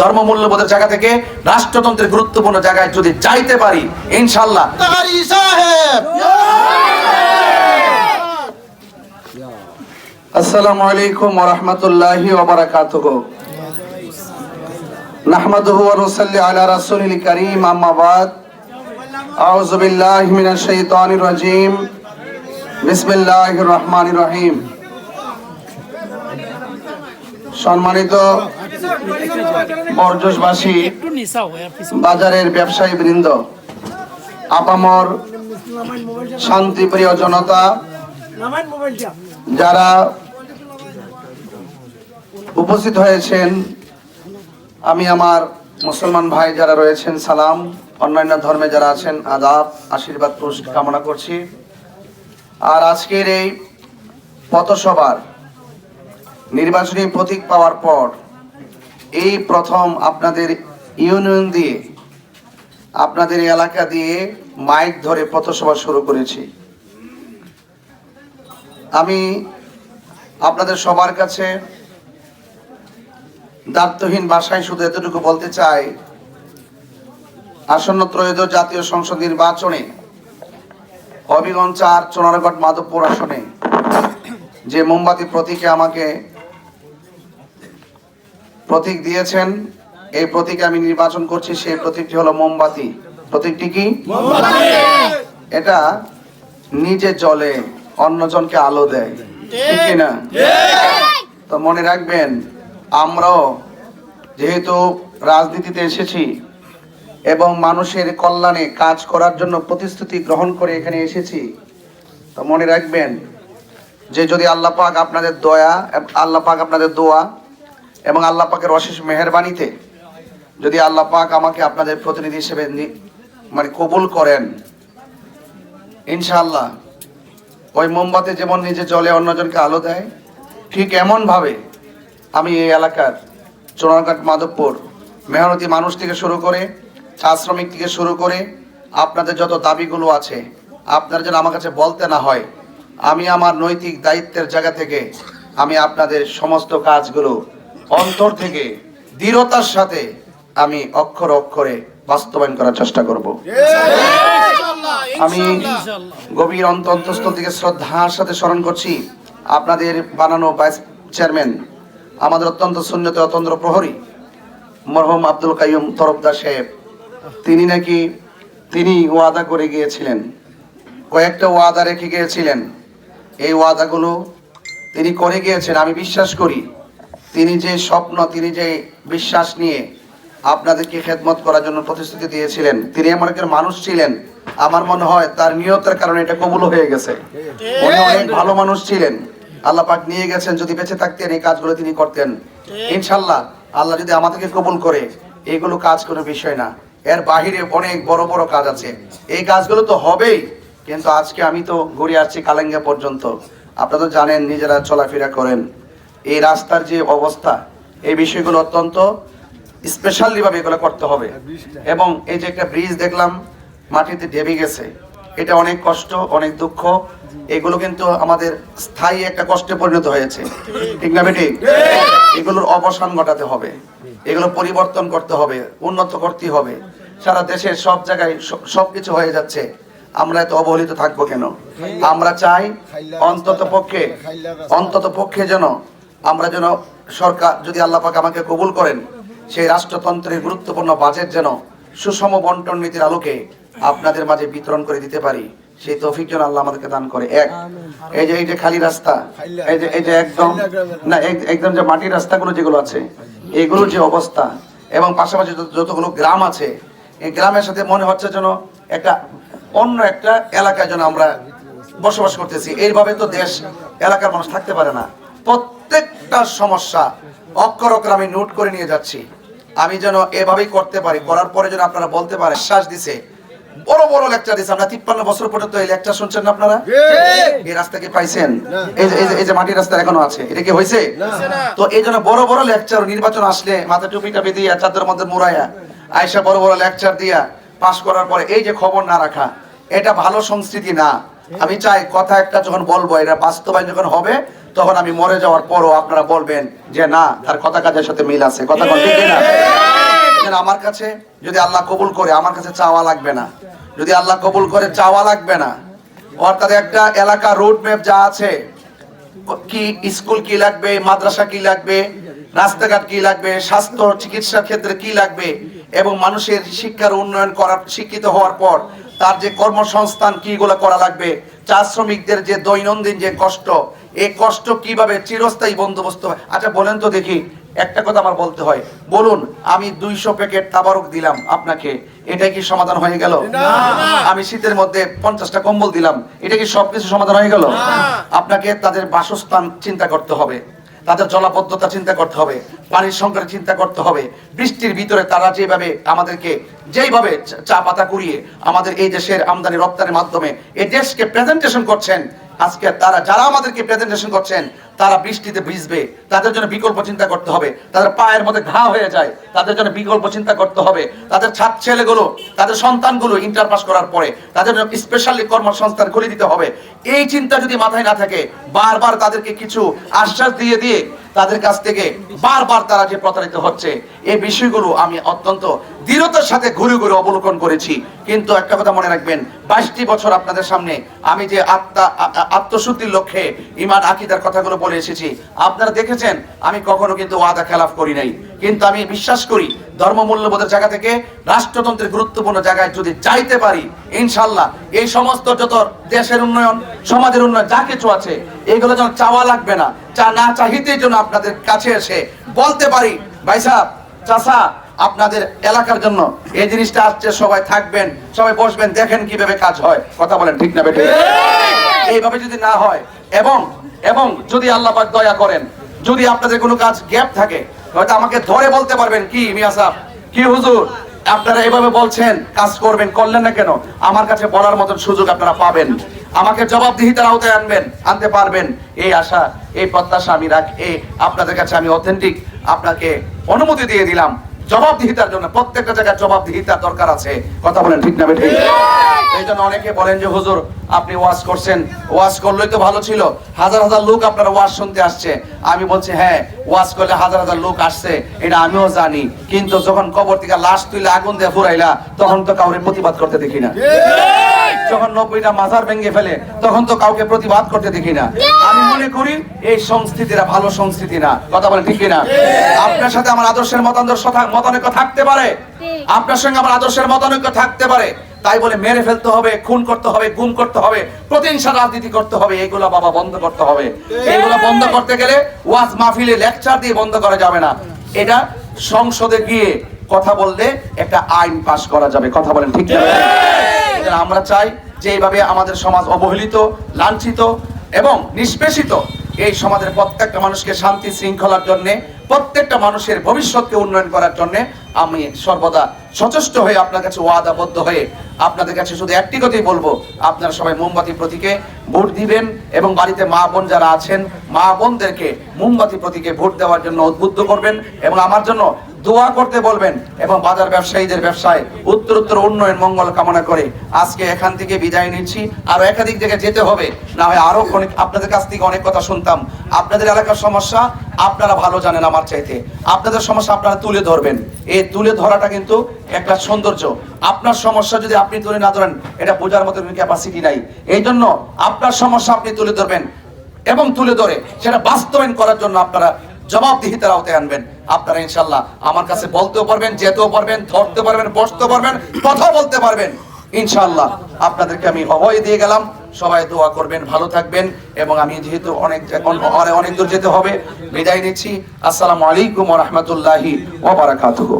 ধর্ম মূল্যবোধের জায়গা থেকে রাষ্ট্রতন্ত্রের গুরুত্বপূর্ণ জায়গায় যদি যাইতে পারি ইনশাল্লাহ আসসালামু আলাইকুম রাহমাতুল্লাহি নাহমাদুহু ওয়া নুসাল্লি আলা রাসূলিল কারীম আম্মা বাদ। আউযু বিল্লাহি মিনাশ শাইতানির রাজীম। বিসমিল্লাহির রহমানির রহিম। সম্মানিত বরজসবাসী বাজারের ব্যবসায়ী বৃন্দ আপামর শান্তিপ্রিয় জনতা, যারা উপস্থিত হয়েছেন, আমি আমার মুসলমান ভাই যারা রয়েছেন, সালাম। অন্যান্য ধর্মে যারা আছেন, আদাব, আশীর্বাদ, পুরস্কার কামনা করছি। আর আজকের এই পথসভার নির্বাচনী প্রতীক পাওয়ার পর এই প্রথম আপনাদের ইউনিয়ন দিয়ে, আপনাদের এলাকা দিয়ে মাইক ধরে পথসভা শুরু করেছি। আমি আপনাদের সবার কাছে দায়িত্বহীন ভাষায় শুধু এতটুকু বলতে চাই, আসন্ন ত্রয়োদশ জাতীয় সংসদ নির্বাচনে হবিগঞ্জ চার, চোনারগড়, মাধবপুর আসনে যে মোমবাতি প্রতীকে আমাকে প্রতীক দিয়েছেন। এই প্রতীকে আমি নির্বাচন করছি সেই প্রতীকটি হলো মোমবাতি। প্রতীকটি কি? এটা নিজে জলে অন্যজনকে আলো দেয়। ঠিক। কি না তো মনে রাখবেন আমরাও যেহেতু রাজনীতিতে এসেছি এবং মানুষের কল্যাণে কাজ করার জন্য প্রতিশ্রুতি গ্রহণ করে এখানে এসেছি তো মনে রাখবেন যে যদি আল্লাহ পাক আপনাদের দয়া আল্লাহ পাক আপনাদের দোয়া এবং আল্লাহ পাকের অশেষ মেহরবানিতে যদি আল্লাহ পাক আমাকে আপনাদের প্রতিনিধি হিসেবে মানে কবুল করেন, ইনশাআল্লাহ ওই মোমবাতি যেমন নিজে জলে অন্যজনকে আলো দেয়, ঠিক এমনভাবে আমি এই এলাকার চোরাঘাট মাধবপুর মেহনতি মানুষ থেকে শুরু করে চা শ্রমিক থেকে শুরু করে আপনাদের যত দাবিগুলো আছে, আপনার যেন আমার কাছে বলতে না হয়, আমি আমার নৈতিক দায়িত্বের জায়গা থেকে আমি আপনাদের সমস্ত কাজগুলো অন্তর থেকে দৃঢ়তার সাথে আমি অক্ষর অক্ষরে বাস্তবায়ন করার চেষ্টা করব। আমি গভীর অন্ত অন্তঃস্থল থেকে শ্রদ্ধার সাথে স্মরণ করছি। আপনাদের বানানো ভাইস চেয়ারম্যান আমাদের অত্যন্ত শূন্যতে অতন্ত্র প্রহরী মরহুম আব্দুল কাইয়ুম তরফদার সাহেব। তিনি নাকি তিনি ওয়াদা করে গিয়েছিলেন কয়েকটা ওয়াদা রেখে গিয়েছিলেন। এই ওয়াদাগুলো তিনি করে গিয়েছেন আমি বিশ্বাস করি। তিনি যে স্বপ্ন, তিনি যে বিশ্বাস নিয়ে আপনাদেরকে খেদমত করার জন্য প্রতিশ্রুতি দিয়েছিলেন, তিনি এমন একজন মানুষ ছিলেন। আমার মনে হয় তার নিয়তের কারণে এটা কবুল হয়ে গেছে। উনি অনেক ভালো মানুষ ছিলেন। আল্লাহ পাক নিয়ে গেছেন, যদি বেঁচে থাকতেন এই কাজগুলো তিনি করতেন। ইনশাল্লাহ আল্লাহ যদি আমাদেরকে কবুল করে, এগুলো কাজ কোনো বিষয় না। এর বাহিরে অনেক বড় বড় কাজ আছে। এই কাজগুলো তো হবেই, কিন্তু আজকে আমি তো ঘুরে আসছি কালেঙ্গা পর্যন্ত। আপনারা তো জানেন, নিজেরা চলাফেরা করেন। এই রাস্তার যে অবস্থা, এই বিষয়গুলো অত্যন্ত স্পেশালি ভাবে এগুলো করতে হবে। এবং এই যে একটা ব্রিজ দেখলাম, মাটিতে ডেবে গেছে। এটা অনেক কষ্ট, অনেক দুঃখ। এগুলো কিন্তু আমাদের স্থায়ী একটা কষ্টে পরিণত হয়েছে। ঠিক না বেটি এগুলোর অবসান ঘটাতে হবে। এগুলো পরিবর্তন করতে হবে, উন্নত করতে হবে। সারা দেশের সব জায়গায় সব সবকিছু হয়ে যাচ্ছে। আমরা এত অবহেলিত থাকব কেন? আমরা চাই অন্তত পক্ষে অন্তত পক্ষে যেন আমরা যেন সরকার যদি আল্লাহ পাক আমাকে কবুল করেন সেই রাষ্ট্রতন্ত্রের গুরুত্বপূর্ণ বাজেট যেন সুষম বন্টন নীতির আলোকে আপনাদের মাঝে বিতরণ করে দিতে পারি সেই তৌফিক যেন আল্লাহ আমাদেরকে দান করে। এক এই যে এই যে খালি রাস্তা এই যে এই যে একদম না একদম যে মাটির রাস্তাগুলো যেগুলো আছে এগুলোর যে অবস্থা এবং পাশাপাশি যতগুলো গ্রাম আছে এই গ্রামের সাথে মনে হচ্ছে যেন একটা অন্য একটা এলাকায় যেন আমরা বসবাস করতেছি। এইভাবে তো দেশ এলাকার মানুষ থাকতে পারে না। প্রত্যেকটা সমস্যা অক্ষর অক্ষর আমি নোট করে নিয়ে যাচ্ছি। আমি যেন এভাবেই করতে পারি। করার পরে যেন আপনারা বলতে পারেন শ্বাস দিছে। বড় বড় লেকচার দিছে। আমরা তিপ্পান্ন বছর পর্যন্ত এই লেকচার শুনছেন না আপনারা? এই রাস্তা কি পাইছেন? এই যে- এই যে- এই যে মাটির রাস্তা এখনও আছে। এটা কি হয়েছে তো এই জন্য বড় বড় লেকচার নির্বাচন আসলে মাথা টুপিটা বেঁধিয়া চাদর মধ্যে মুড়াইয়া আয়সা বড় বড় লেকচার দিয়া পাশ করার পরে এই যে খবর না রাখা এটা ভালো সংস্কৃতি না। আমি চাই কথা একটা যখন বলব এটা বাস্তবায়ন যখন হবে তখন আমি মরে যাওয়ার পরও আপনারা বলবেন যে না, তার কথা কাজের সাথে মিল আছে। কথা আমার কাছে যদি আল্লাহ কবুল করে, আমার কাছে চাওয়া লাগবে না। যদি আল্লাহ কবুল করে, চাওয়া লাগবে না। অর্থাৎ একটা এলাকা রোড ম্যাপ যা আছে, কি স্কুল কি লাগবে, মাদ্রাসা কি লাগবে, রাস্তাঘাট কি লাগবে, স্বাস্থ্য, চিকিৎসার ক্ষেত্রে কি লাগবে, এবং মানুষের শিক্ষার উন্নয়ন করার, শিক্ষিত হওয়ার পর তার যে কর্মসংস্থান, কিগুলো করা লাগবে, চা শ্রমিকদের যে দৈনন্দিন যে কষ্ট এই কষ্ট কীভাবে চিরস্থায়ী বন্দোবস্ত হয়? আচ্ছা বলেন তো দেখি একটা কথা আমার বলতে হয়। বলুন আমি দুইশো প্যাকেট তাবারক দিলাম আপনাকে এটা কি সমাধান হয়ে গেল? আমি শীতের মধ্যে পঞ্চাশটা কম্বল দিলাম এটা কি সবকিছু সমাধান হয়ে গেল? আপনাকে তাদের বাসস্থান চিন্তা করতে হবে তাদের জলাবদ্ধতা চিন্তা করতে হবে পানির সংকটে চিন্তা করতে হবে বৃষ্টির ভিতরে তারা যেভাবে আমাদেরকে যেইভাবে চা- চা পাতা কুড়িয়ে আমাদের এই দেশের আমদানি রপ্তানির মাধ্যমে এই দেশকে প্রেজেন্টেশন করছেন আজকে তারা যারা আমাদেরকে প্রেজেন্টেশন করছেন তারা বৃষ্টিতে ভিজবে, তাদের জন্য বিকল্প চিন্তা করতে হবে, তাদের পায়ের মধ্যে ঘা হয়ে যায়, তাদের জন্য বিকল্প চিন্তা করতে হবে, তাদের ছাদ ছেলেগুলো, তাদের সন্তানগুলো ইন্টার পাস করার পরে তাদের জন্য স্পেশালি কর্মসংস্থান খুলে দিতে হবে। এই চিন্তা যদি মাথায় না থাকে, বারবার তাদেরকে কিছু আশ্বাস দিয়ে দিয়ে তাদের কাছ থেকে বারবার তারা যে প্রতারিত হচ্ছে এই বিষয়গুলো আমি অত্যন্ত দৃঢ়তার সাথে ঘুরে ঘুরে অবলোকন করেছি। কিন্তু একটা কথা মনে রাখবেন, বাইশটি বছর আপনাদের সামনে আমি যে আত্মা আত্মশুদ্ধির লক্ষ্যে ইমান, আকিদার কথাগুলো বলে এসেছি। আপনারা দেখেছেন আমি কখনো কিন্তু ওয়াদা খেলাফ করি নাই। কিন্তু আমি বিশ্বাস করি ধর্ম মূল্যবোধের জায়গা থেকে রাষ্ট্রতন্ত্রের গুরুত্বপূর্ণ জায়গায় যদি যাইতে পারি ইনশাল্লাহ এই সমস্ত যত দেশের উন্নয়ন সমাজের উন্নয়ন যা কিছু আছে এগুলো যেন চাওয়া লাগবে না চা না চাহিতেই যেন আপনাদের কাছে এসে বলতে পারি। ভাই সাহেব চাষা আপনাদের এলাকার জন্য এই জিনিসটা আসছে সবাই থাকবেন সবাই বসবেন দেখেন কীভাবে কাজ হয়। কথা বলেন ঠিক না বেটে? এইভাবে যদি না হয় এবং এবং যদি আল্লাহ দয়া করেন, যদি আপনাদের কোনো কাজ গ্যাপ থাকে, হয়তো আমাকে ধরে বলতে পারবেন, কি মিয়া সাহেব কি হুজুর? আপনারা এভাবে বলছেন, কাজ করবেন, করলেন না কেন? আমার কাছে বলার মতন সুযোগ আপনারা পাবেন। আমাকে জবাবদিহিতার আওতায় আনবেন, আনতে পারবেন। এই আশা, এই প্রত্যাশা আমি রাখ, এই আপনাদের কাছে আমি অথেন্টিক আপনাকে অনুমতি দিয়ে দিলাম। জবাবদিহিতার জন্য প্রত্যেকটা জায়গায় জবাবদিহিতার দরকার আছে। কথা বলেন ঠিক না বেঠিক এই জন্য অনেকে বলেন যে হুজুর আপনি ওয়াজ করছেন। ওয়াশ করলেই তো ভালো ছিল। হাজার হাজার লোক আপনার ওয়াশ শুনতে আসছে। আমি বলছি হ্যাঁ ওয়াশ করলে হাজার হাজার লোক আসছে। এটা আমিও জানি। কিন্তু যখন কবর থেকে লাশ তুলে আগুন দিয়ে ফুরাইলা তখন তো কাউরে প্রতিবাদ করতে দেখি না। যখন নব্বইটা মাজার ভেঙে ফেলে তখন তো কাউকে প্রতিবাদ করতে দেখি না। আমি মনে করি এই সংস্কৃতিটা ভালো সংস্কৃতি না। কথা বলে ঠিক না আপনার সাথে আমার আদর্শের সথা- মতানৈক্য থাকতে পারে? আপনার সঙ্গে আমার আদর্শের মতানৈক্য থাকতে পারে। তাই বলে মেরে ফেলতে হবে খুন করতে হবে গুম করতে হবে প্রতিহিংসা রাজনীতি করতে হবে এগুলো বাবা বন্ধ করতে হবে। এগুলো বন্ধ করতে গেলে ওয়াজ মাহফিলে লেকচার দিয়ে বন্ধ করা যাবে না। এটা সংসদে গিয়ে কথা বললে একটা আইন পাশ করা যাবে। কথা বলেন ঠিক না এজন্য আমরা চাই যে এইভাবে আমাদের সমাজ অবহেলিত, লাঞ্ছিত এবং নিষ্পেষিত, এই সমাজের প্রত্যেকটা মানুষকে শান্তি শৃঙ্খলার জন্য, প্রত্যেকটা মানুষের ভবিষ্যৎকে উন্নয়ন করার জন্য আমি সর্বদা সচেষ্ট হয়ে আপনার কাছে ওয়াদাবদ্ধ হয়ে আপনাদের কাছে শুধু একটি কথাই বলব, আপনারা সবাই মোমবাতি প্রতীকে ভোট দিবেন এবং বাড়িতে মা বোন যারা আছেন, মা বোনদেরকে মোমবাতি প্রতীকে ভোট দেওয়ার জন্য উদ্বুদ্ধ করবেন এবং আমার জন্য দোয়া করতে বলবেন এবং বাজার ব্যবসায়ীদের ব্যবসায় উত্তরোত্তর উন্নয়ন মঙ্গল কামনা করে আজকে এখান থেকে বিদায় নিচ্ছি। আরও একাধিক জায়গায় যেতে হবে, না হয় আরও অনেক আপনাদের কাছ থেকে অনেক কথা শুনতাম। আপনাদের এলাকার সমস্যা আপনারা ভালো জানেন আমার চাইতে। আপনাদের সমস্যা আপনারা তুলে ধরবেন। এই তুলে ধরাটা কিন্তু একটা সৌন্দর্য। আপনার সমস্যা যদি আপনি তুলে না ধরেন, এটা বোঝার মতো ক্যাপাসিটি নাই। এই জন্য আপনার সমস্যা আপনি তুলে ধরবেন এবং তুলে ধরে সেটা বাস্তবায়ন করার জন্য আপনারা জবাবদিহিতার আওতায় আনবেন। আপনারা ইনশাল্লাহ আমার কাছে বলতেও পারবেন, যেতেও পারবেন ধরতে পারবেন বসতে পারবেন কথা বলতে পারবেন। ইনশাল্লাহ আপনাদেরকে আমি অভয় দিয়ে গেলাম। সবাই দোয়া করবেন, ভালো থাকবেন এবং আমি যেহেতু অনেক অনেক দূর যেতে হবে, বিদায় নিচ্ছি। আসসালামু আলাইকুম রহমতুল্লাহি ওবরাকাতুহু